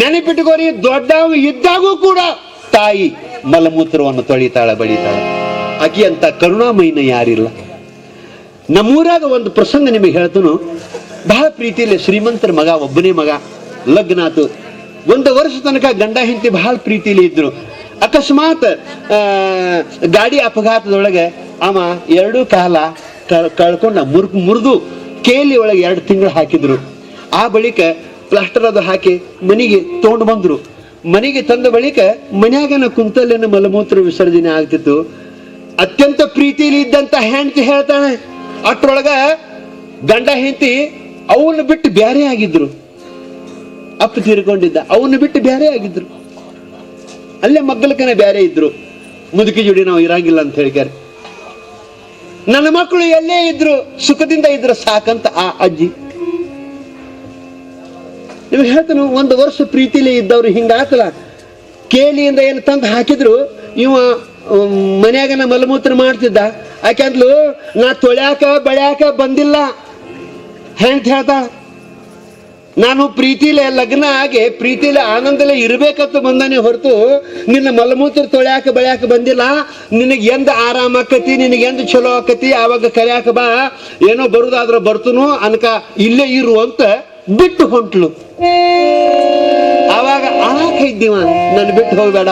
ನೆನಪಿಟ್ಟುಕೋರಿ ದೊಡ್ಡವ ಇದ್ದಾಗೂ ಕೂಡ ತಾಯಿ ಮಲಮೂತ್ರವನ್ನು ತೊಳಿತಾಳ ಬಳಿತಾಳ ಆಕಿ ಅಂತ ಕರುಣಾಮಯಿನ ಯಾರಿಲ್ಲ. ನಮ್ಮೂರಾಗ ಒಂದು ಪ್ರಸಂಗ ನಿಮಗೆ ಹೇಳ್ತನು. ಬಹಳ ಪ್ರೀತಿಯಲ್ಲಿ ಶ್ರೀಮಂತರ ಮಗ ಒಬ್ಬನೇ ಮಗ ಲಗ್ನ ಆತು. ಒಂದು ವರ್ಷ ತನಕ ಗಂಡ ಹೆಂಡತಿ ಬಹಳ ಪ್ರೀತಿಯಲ್ಲಿ ಇದ್ರು. ಅಕಸ್ಮಾತ್ ಗಾಡಿ ಅಪಘಾತದೊಳಗೆ ಅವ ಎರಡೂ ಕಾಲ ಕಳ್ಕೊಂಡ, ಮುರ್, ಮುರಿದು ಕೇಲಿ ಒಳಗೆ ಎರಡು ತಿಂಗಳು ಹಾಕಿದ್ರು. ಆ ಬಳಿಕ ಪ್ಲಾಸ್ಟರ್ ಅದು ಹಾಕಿ ಮನೆಗೆ ತಗೊಂಡು ಬಂದ್ರು. ಮನೆಗೆ ತಂದ ಬಳಿಕ ಮನ್ಯಾಗನ ಕುಂತಲ್ಲಿನ ಮಲಮೂತ್ರ ವಿಸರ್ಜನೆ ಆಗ್ತಿತ್ತು. ಅತ್ಯಂತ ಪ್ರೀತಿಯಲ್ಲಿ ಇದ್ದಂತ ಹೆಂಡತಿ ಹೇಳ್ತಾಳೆ ಅಟ್ರೊಳಗ ಗಂಡ ಹೆಂಡತಿ ಅವನ್ನ ಬಿಟ್ಟು ಬ್ಯಾರೆ ಆಗಿದ್ರು. ಅಪ್ಪ ತೀರ್ಕೊಂಡಿದ್ದ, ಅವನ್ನ ಬಿಟ್ಟು ಬ್ಯಾರೆ ಆಗಿದ್ರು. ಅಲ್ಲೇ ಮಗ್ಗಲಕನ ಬೇರೆ ಇದ್ರು. ಮುದುಕಿ ಜೋಡಿ ನಾವು ಇರಂಗಿಲ್ಲ ಅಂತ ಹೇಳಿದ್ದಾರೆ ನನ್ನ ಮಕ್ಕಳು ಎಲ್ಲೇ ಇದ್ರು, ಸುಖದಿಂದ ಇದ್ರು ಸಾಕಂತ ಆ ಅಜ್ಜಿ. ನಿಮ್ಗೆ ಹೇಳ್ತಾನು, ಒಂದು ವರ್ಷ ಪ್ರೀತಿಲಿ ಇದ್ದವ್ರು ಹಿಂಗಾಕಲ ಕೇಲಿಯಿಂದ ಏನು ತಂದು ಹಾಕಿದ್ರು, ಇವ ಮನ್ಯಾಗನ ಮಲಮೂತ್ರ ಮಾಡ್ತಿದ್ದ. ಯಾಕೆಂದ್ಲು ನಾ ತೊಳ್ಯಾಕ, ಬೆಳ್ಯಾಕ ಬಂದಿಲ್ಲ. ಹೆಂಗ್ ಹೇಳ್ತಾಳ ನಾನು ಪ್ರೀತಿಲೆ ಲಗ್ನ ಆಗಿ ಪ್ರೀತಿಲೆ ಆನಂದಲೆ ಇರ್ಬೇಕಂತ ಬಂದಾನೆ ಹೊರತು ನಿನ್ನ ಮಲಮೂತ್ರ ತೊಳ್ಯಾಕ ಬಳ್ಯಾಕ ಬಂದಿಲ್ಲ. ನಿನಗೆ ಎಂದ ಆರಾಮ ಆಕತಿ ನಿನಗೆ ಎಂದ ಚಲೋ ಆಕತಿ ಆವಾಗ ಕರ್ಯಾಕ ಬಾ. ಏನೋ ಬರುದಾದ್ರ ಬರ್ತನು ಅನ್ಕ ಇಲ್ಲೇ ಇರು ಅಂತ ಬಿಟ್ಟು ಹೊಂಟ್ಲು. ಆವಾಗ ಆಕ ಇದ್ದೀವ ನನ್ನ ಬಿಟ್ಟು ಹೋಗ್ಬೇಡ.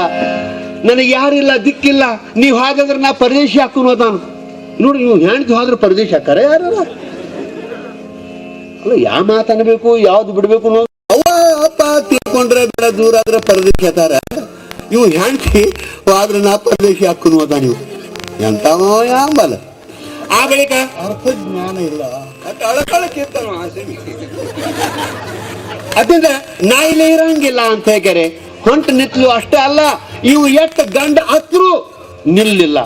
ನನಗೆ ಯಾರಿಲ್ಲ, ದಿಕ್ಕಿಲ್ಲ. ನೀವು ಹಾಗಾದ್ರೆ ನಾ ಪರದೇಶಿ ಹಾಕೋನು ಅದಾನು ನೋಡಿ ನೀವು ಹೆಣ್ತು ಹೋದ್ರೆ ಪರದೇಶಿ ಹಾಕಾರ ಯಾರ? ಅಲ್ಲ ಯಾವ ಮಾತನ್ಬೇಕು ಯಾವ್ದು ಬಿಡ್ಬೇಕು ಅವ ಅಪ್ಪ ತಿಳ್ಕೊಂಡ್ರೆ ಬೇಡ, ದೂರ ಆದ್ರೆ ಪರದೇಶಿ ಹೇಳ್ತಾರ ಇವು ಹೆಂಡತಿ ಆದ್ರೆ ನಾ ಪರದೇಶಿ ಹಾಕುನು ಅದ ನೀವು. ಎಂತ ಯಾಂಬಲ್ಲ ಆ ಬಳಿಕ ಅರ್ಥ ಜ್ಞಾನ ಇಲ್ಲ ಅದರಿಂದ ನಾ ಇಲ್ಲಿ ಇರಂಗಿಲ್ಲ ಅಂತ ಹೇಳ್ಯಾರೆ ಹೊಂಟ ನಿತ್ಲು ಅಷ್ಟೇ ಅಲ್ಲ, ಇವು ಎಷ್ಟು ಗಂಡ ಹತ್ರು ನಿಲ್ಲಿಲ್ಲ.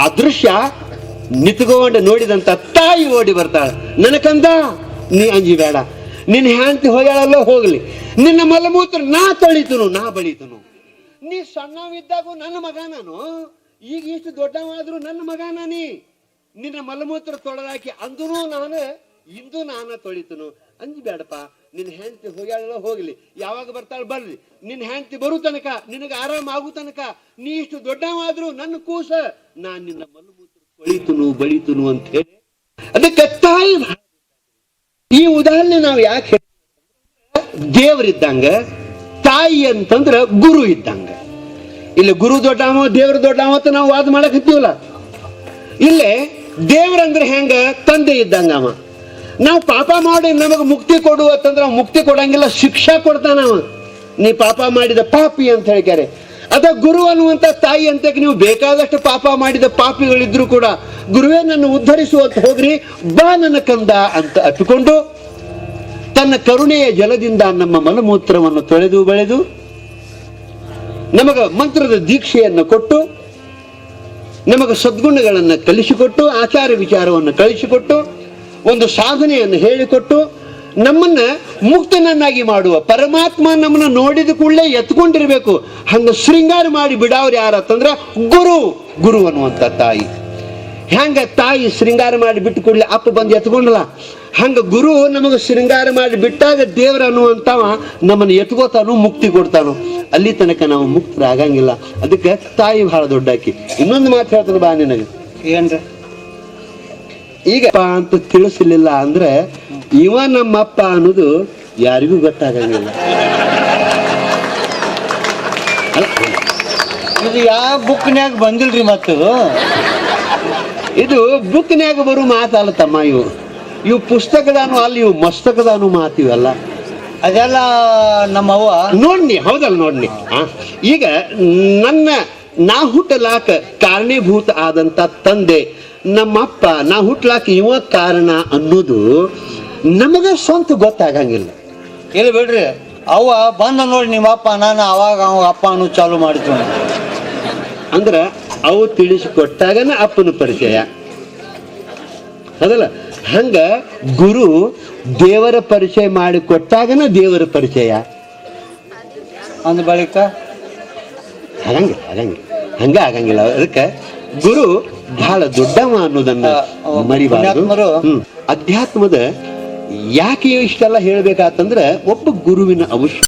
ಆ ದೃಶ್ಯ ನಿತ್ಕೊಂಡು ನೋಡಿದಂತ ತಾಯಿ ಓಡಿ ಬರ್ತಾಳೆ. ನನಕಂದ ನೀ ಅಂಜಿ ಬೇಡ. ನಿನ್ನ ಹೆಂಡತಿ ಹೋಗ್ಯಾಳಲ್ಲೋ ಹೋಗ್ಲಿ. ನಿನ್ನ ಮಲಮೂತ್ರ ನಾ ತೊಳಿತನು, ನಾ ಬಳಿತನು. ನೀ ಸಣ್ಣವಿದ್ದಾಗೂ ನನ್ನ ಮಗ ನಾನು ಈಗ ಇಷ್ಟು ದೊಡ್ಡವಾದ್ರೂ ನನ್ನ ಮಗ ನಾನಿ ನಿನ್ನ ಮಲಮೂತ್ರ ತೊಳೆದಾಕಿ ಅಂದೂ ನಾನು, ಇಂದು ನಾನ ತೊಳಿತನು. ಅಂಜಿ ಬೇಡಪ್ಪ, ನಿನ್ನ ಹೆಂಡತಿ ಹೋಗ್ಯಾಳಲ್ಲೋ ಹೋಗ್ಲಿ. ಯಾವಾಗ ಬರ್ತಾಳ ಬರ್ಲಿ. ನಿನ್ನ ಹೆಂಡತಿ ಬರು ತನಕ, ನಿನಗೆ ಆರಾಮ ಆಗು ತನಕ, ನೀ ಇಷ್ಟು ದೊಡ್ಡವಾದ್ರೂ ನನ್ನ ಕೂಸ ನಾನ್ ನಿನ್ನ ಮಲಮೂತ್ರ ತೊಳಿತನು, ಬಳಿತನು ಅಂತ ಹೇಳಿ. ಅದಕ್ಕೆ ತಾಯಿ ಈ ಉದಾಹರಣೆ ನಾವು ಯಾಕೆ? ದೇವರಿದ್ದಂಗ ತಾಯಿ ಅಂತಂದ್ರ ಗುರು ಇದ್ದಂಗ. ಇಲ್ಲಿ ಗುರು ದೊಡ್ಡವ ದೇವ್ರ ದೊಡ್ಡವ ಅಂತ ನಾವು ವಾದ ಮಾಡಕ್ ಹತ್ತೀವಲ್ಲ ಇಲ್ಲೇ ದೇವ್ರಂದ್ರೆ ಹೆಂಗ? ತಂದೆ ಇದ್ದಂಗ ಅವ ನಾವು ಪಾಪ ಮಾಡಿ ನಮಗೆ ಮುಕ್ತಿ ಕೊಡು ಅಂತಂದ್ರೆ ಮುಕ್ತಿ ಕೊಡಂಗಿಲ್ಲ, ಶಿಕ್ಷಾ ಕೊಡ್ತಾನ ಅವ ನೀ ಪಾಪ ಮಾಡಿದ ಪಾಪಿ ಅಂತ ಹೇಳ್ತಾರೆ ಅದ ಗುರು ಅನ್ನುವಂತ ತಾಯಿ ಅಂತ ನೀವು ಬೇಕಾದಷ್ಟು ಪಾಪ ಮಾಡಿದ ಪಾಪಿಗಳಿದ್ರು ಕೂಡ ಗುರುವೇ ನನ್ನ ಹೋಗ್ರಿ, ಬಾ ನನ್ನ ಕಂದ ಅಂತ ಅಪ್ಪಿಕೊಂಡು ತನ್ನ ಕರುಣೆಯ ಜಲದಿಂದ ನಮ್ಮ ಮಲಮೂತ್ರವನ್ನು ತೊಳೆದು ಬೆಳೆದು ನಮಗ ಮಂತ್ರದ ದೀಕ್ಷೆಯನ್ನು ಕೊಟ್ಟು, ನಮಗ ಸದ್ಗುಣಗಳನ್ನು ಕಲಿಸಿಕೊಟ್ಟು, ಆಚಾರ ವಿಚಾರವನ್ನು ಕಳಿಸಿಕೊಟ್ಟು, ಒಂದು ಸಾಧನೆಯನ್ನು ಹೇಳಿಕೊಟ್ಟು, ನಮ್ಮನ್ನ ಮುಕ್ತನನ್ನಾಗಿ ಮಾಡುವ ಪರಮಾತ್ಮ ನಮ್ಮನ್ನ ನೋಡಿದ ಕೂಡಲೇ ಎತ್ಕೊಂಡಿರ್ಬೇಕು. ಹಂಗ ಶೃಂಗಾರ ಮಾಡಿ ಬಿಡಾವ್ರು ಯಾರತ್ತಂದ್ರ ಗುರು ಗುರು ಅನ್ನುವಂಥ ತಾಯಿ. ಹೆಂಗ ತಾಯಿ ಶೃಂಗಾರ ಮಾಡಿ ಬಿಟ್ಟು ಕೂಡಲೇ ಅಪ್ಪ ಬಂದು ಎತ್ಕೊಂಡಲ್ಲ ಹಂಗ ಗುರು ನಮಗೆ ಶೃಂಗಾರ ಮಾಡಿ ಬಿಟ್ಟಾಗ ದೇವ್ರ ಅನ್ನುವಂಥವ ನಮ್ಮನ್ನು ಎತ್ಕೋತಾನು ಮುಕ್ತಿ ಕೊಡ್ತಾನು. ಅಲ್ಲಿ ತನಕ ನಾವು ಮುಕ್ತರಾಗಂಗಿಲ್ಲ. ಅದಕ್ಕೆ ತಾಯಿ ಬಹಳ ದೊಡ್ಡಾಕಿ ಇನ್ನೊಂದು ಮಾತು ಹೇಳ್ತಾನೆ ಬಾ ನಿನಗೆ. ಏನ್ರಿ? ಈಗ ಅಂತ ತಿಳಿಸಲಿಲ್ಲ ಅಂದ್ರೆ ಇವ ನಮ್ಮಪ್ಪ ಅನ್ನೋದು ಯಾರಿಗೂ ಗೊತ್ತಾಗಂಗಿಲ್ಲ. ಇದು ಯಾವ ಬುಕ್ನ್ಯಾಗ ಬಂದಿಲ್ರಿ ಮತ್ತು ಇದು ಬುಕ್ನ್ಯಾಗ ಬರೋ ಮಾತಲ್ಲ ತಮ್ಮ ಇವು. ಇವು ಪುಸ್ತಕದಾನು ಅಲ್ಲಿ ಇವು ಮಸ್ತಕದಾನು ಮಾತಿವಲ್ಲ ಅದೆಲ್ಲ ನಮ್ಮ ಅವ್ವ ನೋಡ್ನಿ ಹೌದಲ್ಲ ನೋಡ್ನಿ. ಈಗ ನನ್ನ ನಾ ಹುಟ್ಟಲಾಕ ಕಾರಣೀಭೂತ ಆದಂತ ತಂದೆ ನಮ್ಮಪ್ಪ ನಾ ಹುಟ್ಟಲಾಕ ಇವ ಕಾರಣ ಅನ್ನೋದು ನಮಗೆ ಸ್ವಂತ ಗೊತ್ತಾಗಂಗಿಲ್ಲ. ಇಲ್ಲ ಬಿಡ್ರಿ ಅವ್ವ ಬಂದ ನೋಡಿ ನಿಮ್ಮಪ್ಪ ನಾನು ಅವಾಗ ಅವ ಅಪ್ಪ ಅನ್ನೋ ಚಾಲು ಮಾಡಿದ್ವಿ. ಅಂದ್ರ ಅವು ತಿಳಿಸಿಕೊಟ್ಟಾಗನ ಅಪ್ಪನ ಪರಿಚಯ. ಅದಲ್ಲ ಹಂಗ ಗುರು ದೇವರ ಪರಿಚಯ ಮಾಡಿ ಕೊಟ್ಟಾಗನ ದೇವರ ಪರಿಚಯ. ಅಂದ ಬಳಿಕ? ಹಂಗ ಹಂಗ ಹಂಗ ಆಗಂಗಿಲ್ಲ. ಅದಕ್ಕೆ ಗುರು ಬಹಳ ದೊಡ್ಡವ ಅನ್ನೋದನ್ನ ಮರಿಬಾರದು. ಅಧ್ಯಾತ್ಮದ ಯಾಕೆ ಇಷ್ಟೆಲ್ಲ ಹೇಳ್ಬೇಕಾತಂದ್ರ ಒಬ್ಬ ಗುರುವಿನ ಅವಶ್ಯ